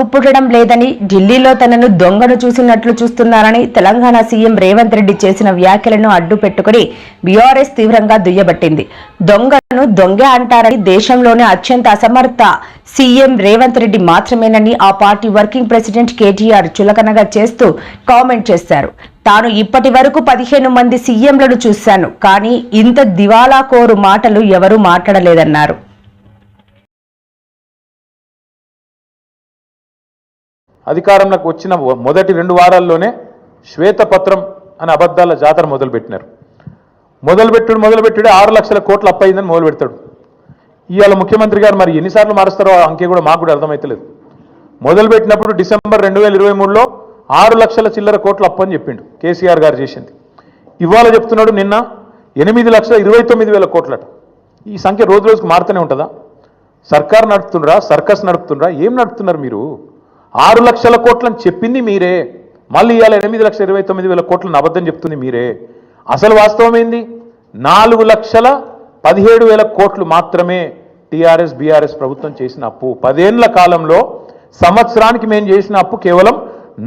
అప్పు పుట్టడం లేదని ఢిల్లీలో తనను దొంగను చూసినట్లు చూస్తున్నారని తెలంగాణ సీఎం రేవంత్ రెడ్డి చేసిన వ్యాఖ్యలను అడ్డు పెట్టుకుని బీఆర్ఎస్ తీవ్రంగా దుయ్యబట్టింది. దొంగను దొంగ అంటారని దేశంలోనే అత్యంత అసమర్థ సీఎం రేవంత్ రెడ్డి మాత్రమేనని ఆ పార్టీ వర్కింగ్ ప్రెసిడెంట్ కేటీఆర్ చులకనగా చేస్తూ కామెంట్ చేశారు. తాను ఇప్పటి వరకు పదిహేను మంది సీఎంలను చూశాను కానీ ఇంత దివాలా కోరు మాటలు ఎవరూ మాట్లాడలేదన్నారు. అధికారంలోకి వచ్చిన మొదటి రెండు వారాల్లోనే శ్వేతపత్రం అనే అబద్ధాల జాతర మొదలుపెట్టినారు. మొదలుపెట్టుడు మొదలుపెట్టుడే ఆరు లక్షల కోట్లు అప్పయిందని మొదలు పెడతాడు. ఇవాళ ముఖ్యమంత్రి గారు మరి ఎన్నిసార్లు మారుస్తారో ఆ అంకె కూడా మాకు కూడా అర్థమైతలేదు. మొదలుపెట్టినప్పుడు డిసెంబర్ రెండు వేల ఇరవై మూడులో ఆరు లక్షల చిల్లర కోట్లు అప్పని చెప్పిండు కేసీఆర్ గారు చేసింది. ఇవాళ చెప్తున్నాడు నిన్న ఎనిమిది లక్షల ఇరవై తొమ్మిది వేల కోట్లట. ఈ సంఖ్య రోజు రోజుకు మారుతూనే ఉంటుందా? సర్కార్ నడుపుతుండ్రా సర్కస్ నడుపుతుండ్రా ఏం నడుపుతున్నారు మీరు? ఆరు లక్షల కోట్లని చెప్పింది మీరే. మళ్ళీ ఇవాళ ఎనిమిది లక్షల ఇరవై తొమ్మిది వేల కోట్లను అబద్ధం చెప్తుంది మీరే. అసలు వాస్తవం ఏంది? నాలుగు లక్షల పదిహేడు వేల కోట్లు మాత్రమే టీఆర్ఎస్ బీఆర్ఎస్ ప్రభుత్వం చేసిన అప్పు. పదేళ్ళ కాలంలో సంవత్సరానికి మేము చేసిన అప్పు కేవలం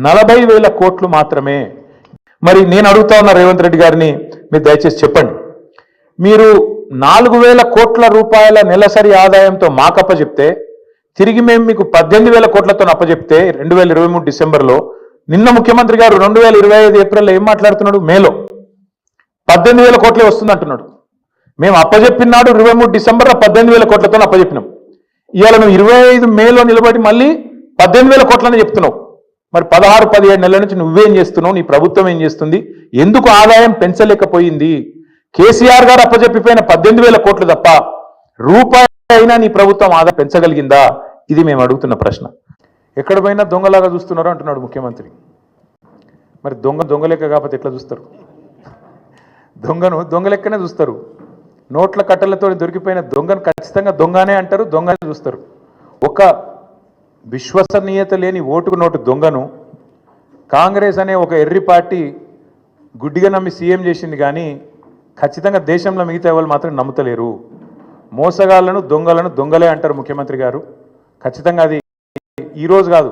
నలభై వేల కోట్లు మాత్రమే. మరి నేను అడుగుతా ఉన్న రేవంత్ రెడ్డి గారిని మీరు దయచేసి చెప్పండి. మీరు నాలుగు వేల కోట్ల రూపాయల నెలసరి ఆదాయంతో మాకప్ప చెప్తే తిరిగి మేము మీకు పద్దెనిమిది వేల కోట్లతో అప్పచెప్తే రెండు వేల ఇరవై మూడు డిసెంబర్లో నిన్న ముఖ్యమంత్రి గారు రెండు వేల ఇరవై ఐదు ఏప్రిల్లో ఏం మాట్లాడుతున్నాడు? మేలో. పద్దెనిమిది వేల కోట్లే వస్తుంది అంటున్నాడు మేము అప్పజెప్పినాడు ఇరవై మూడు డిసెంబర్లో పద్దెనిమిది వేల కోట్లతో అప్పజెప్పినాం. ఇవాళ నువ్వు ఇరవై ఐదు మేలో నిలబడి మళ్ళీ పద్దెనిమిది వేల కోట్లని చెప్తున్నావు. మరి పదహారు పదిహేడు నెలల నుంచి నువ్వేం చేస్తున్నావు? నీ ప్రభుత్వం ఏం చేస్తుంది? ఎందుకు ఆదాయం పెంచలేకపోయింది? కేసీఆర్ గారు అప్పజెప్పిపోయిన పద్దెనిమిది వేల కోట్లు తప్ప రూపాయి అయినా నీ ప్రభుత్వం ఆదాయం పెంచగలిగిందా? ఇది మేము అడుగుతున్న ప్రశ్న. ఎక్కడ పోయినా దొంగలాగా చూస్తున్నారు అంటున్నాడు ముఖ్యమంత్రి. మరి దొంగ దొంగలెక్క కాకపోతే ఎట్లా చూస్తారు? దొంగను దొంగలెక్కనే చూస్తారు. నోట్ల కట్టలతో దొరికిపోయిన దొంగను ఖచ్చితంగా దొంగనే అంటారు దొంగనే చూస్తారు. ఒక విశ్వసనీయత లేని ఓటుకు నోటు దొంగను కాంగ్రెస్ అనే ఒక ఎర్రి పార్టీ గుడ్డిగా నమ్మి సీఎం చేసింది కానీ ఖచ్చితంగా దేశంలో మిగతా వాళ్ళు మాత్రం నమ్ముతలేరు. మోసగాళ్ళను దొంగలను దొంగలే అంటారు ముఖ్యమంత్రి గారు. ఖచ్చితంగా అది ఈ రోజు కాదు.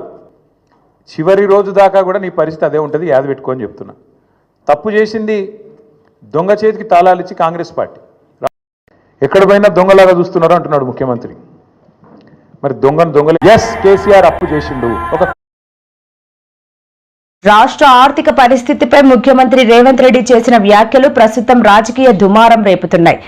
చివరి రోజు దాకా కూడా నీ పరిస్థితి అదే ఉంటుంది యాద పెట్టుకొని చెప్తున్నా. తప్పు చేసింది దొంగ చేతికి తాళాలు ఇచ్చి కాంగ్రెస్ పార్టీ. ఎక్కడ పోయినా దొంగలాగా చూస్తున్నారు అంటున్నాడు ముఖ్యమంత్రి. మరి దొంగను దొంగలు ఎస్ కేసీఆర్ అప్పు చేసిండు. ఒక రాష్ట్ర ఆర్థిక పరిస్థితిపై ముఖ్యమంత్రి రేవంత్ రెడ్డి చేసిన వ్యాఖ్యలు ప్రస్తుతం రాజకీయ దుమారం రేపుతున్నాయి.